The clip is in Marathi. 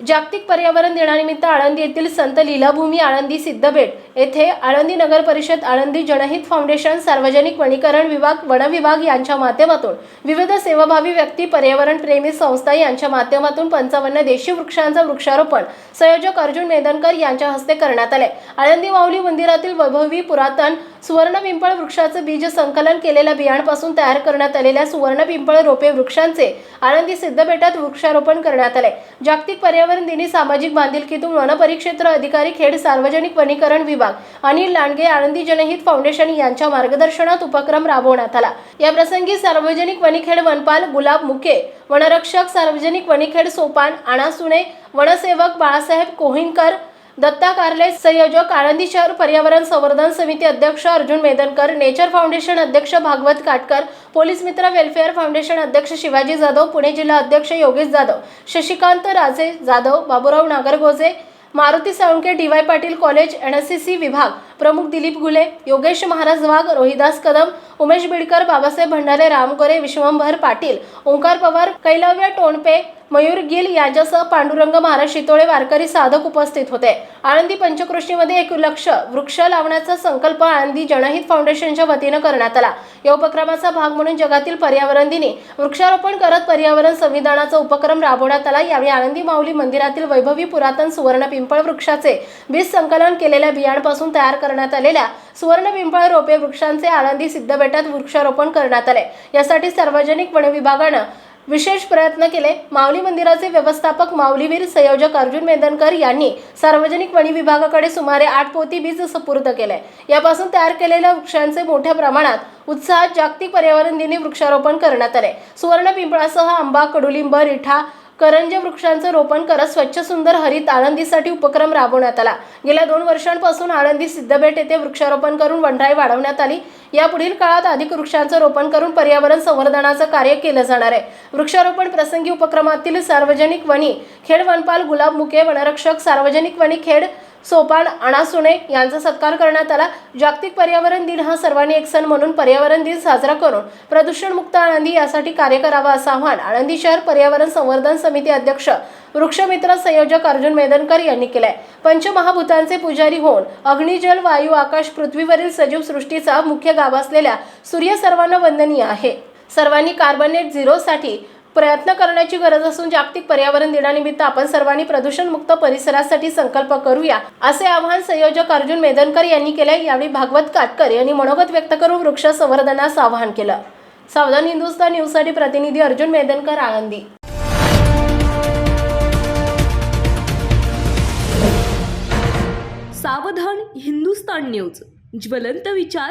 जागतिक पर्यावरण दिनानिमित्त आळंदी येथील संत लीलाभूमी आळंदी सिद्धबेट येथे आळंदी नगर परिषद आळंदी जनहित फाउंडेशन सार्वजनिक वनीकरण विभाग वन विभाग यांच्या माध्यमातून विविध सेवाभावी व्यक्ती पर्यावरण प्रेमी संस्था यांच्या माध्यमातून पंचावन्न देशी वृक्षांचं वृक्षारोपण संयोजक अर्जुन मेदनकर यांच्या हस्ते करण्यात आले. आळंदी माऊली मंदिरातील वैभवी पुरातन सुवर्ण पिंपळ वृक्षाचं बीज संकलन केलेल्या बियांपासून तयार करण्यात आलेल्या सुवर्ण पिंपळ रोपे वृक्षांचे आळंदी सिद्धबेटात वृक्षारोपण करण्यात आले जागतिक पर्यावरण दिनी सामाजिक बांधिलकीतून वनपरिक्षेत्र अधिकारी खेड सार्वजनिक वनीकरण विभाग अनिल लांडगे आळंदी जनहित फाउंडेशन यांच्या मार्गदर्शनात उपक्रम राबवण्यात आला. या प्रसंगी सार्वजनिक वनीखेड वनपाल गुलाब मुके वनरक्षक सार्वजनिक वनीखेड सोपान आणासुणे वनसेवक बाळासाहेब कोहिनकर दत्ता कार्ले संयोजक आळंदी शहर पर्यावरण संवर्धन समिती अध्यक्ष अर्जुन मेदनकर नेचर फाउंडेशन अध्यक्ष भागवत काटकर पोलीस मित्र वेलफेअर फाउंडेशन अध्यक्ष शिवाजी जाधव पुणे जिल्हा अध्यक्ष Yogesh Jadhav Shashikant Raje Jadhav Baburao Nagargoje Maruti Salunke D Y Patil college N S C C विभाग प्रमुख दिलीप गुले योगेश महाराज वाघ रोहिदास कदम उमेश बिडकर बाबासाहेब भंडारे रामगोरे विश्वंभर पाटील ओंकार पवार कैलव्य टोणपे मयूर गिल यांच्यासह पांडुरंग महाराज शितोळे वारकरी साधक उपस्थित होते. आळंदी पंचकृष्णीमध्ये एक लक्ष वृक्ष लावण्याचा संकल्प आळंदी जनहित फाउंडेशनच्या वतीनं करण्यात आला. या उपक्रमाचा भाग म्हणून जगातील पर्यावरण दिनी वृक्षारोपण करत पर्यावरण संविधानाचा उपक्रम राबवण्यात आला. यावेळी आळंदी माऊली मंदिरातील वैभवी पुरातन सुवर्ण पिंपळ वृक्षाचे बीज संकलन केलेल्या बियाणपासून तयार करण्यात आलेल्या सुवर्ण पिंपळ रोपे वृक्षांचे आळंदी सिद्धबेटात वृक्षारोपण करण्यात आले. यासाठी सार्वजनिक वन विभागानं विशेष प्रयत्न केले. माऊली मंदिराचे व्यवस्थापक माऊलीवीर संयोजक अर्जुन मेदनकर यांनी सार्वजनिक वणी विभागाकडे सुमारे आठ पोती बीज सुपूर्द केले. यापासून तयार केलेल्या वृक्षांचे मोठ्या प्रमाणात उत्साहात जागतिक पर्यावरण दिनी वृक्षारोपण करण्यात आले. सुवर्ण पिंपळासह आंबा कडुलिंब रिठा करंज वृक्षांचं रोपण करत स्वच्छ सुंदर हरित आळंदीसाठी उपक्रम राबवण्यात आला. गेल्या दोन वर्षांपासून आळंदी सिद्धबेट येथे वृक्षारोपण करून वनराई वाढवण्यात आली. यापुढील काळात अधिक वृक्षांचं रोपण करून पर्यावरण संवर्धनाचं कार्य केलं जाणार आहे. वृक्षारोपण प्रसंगी उपक्रमातील सार्वजनिक वणी खेड वनपाल गुलाब मुके वनरक्षक सार्वजनिक वणी खेड सोपान अणासुणे यांचा सत्कार करण्यात आला. जागतिक पर्यावरण दिन हा सर्वांनी एक सण म्हणून पर्यावरण दिन साजरा करून प्रदूषणमुक्त आळंदी यासाठी कार्य करावं असं आवाहन आळंदी शहर पर्यावरण संवर्धन समिती अध्यक्ष वृक्षमित्र संयोजक अर्जुन मेदनकर यांनी केलंय. पंचमहाभूतांचे पुजारी होऊन अग्निजल वायू आकाश पृथ्वीवरील सजीव सृष्टीचा मुख्य गाव असलेल्या सूर्य सर्वांना वंदनीय आहे. सर्वांनी कार्बनेट झिरोसाठी प्रयत्न करण्याची गरज असून जागतिक पर्यावरण दिनानिमित्त आपण सर्वांनी प्रदूषणमुक्त परिसरासाठी संकल्प करूया असे आवाहन संयोजक अर्जुन मेदनकर यांनी केले यावेळी भागवत काटकर यांनी मनोगत व्यक्त करून वृक्ष संवर्धनास आवाहन केलं. सावधान हिंदुस्तान न्यूजसाठी प्रतिनिधी अर्जुन मेदनकर आळंदी. सावधान हिंदुस्तान न्यूज ज्वलंत विचार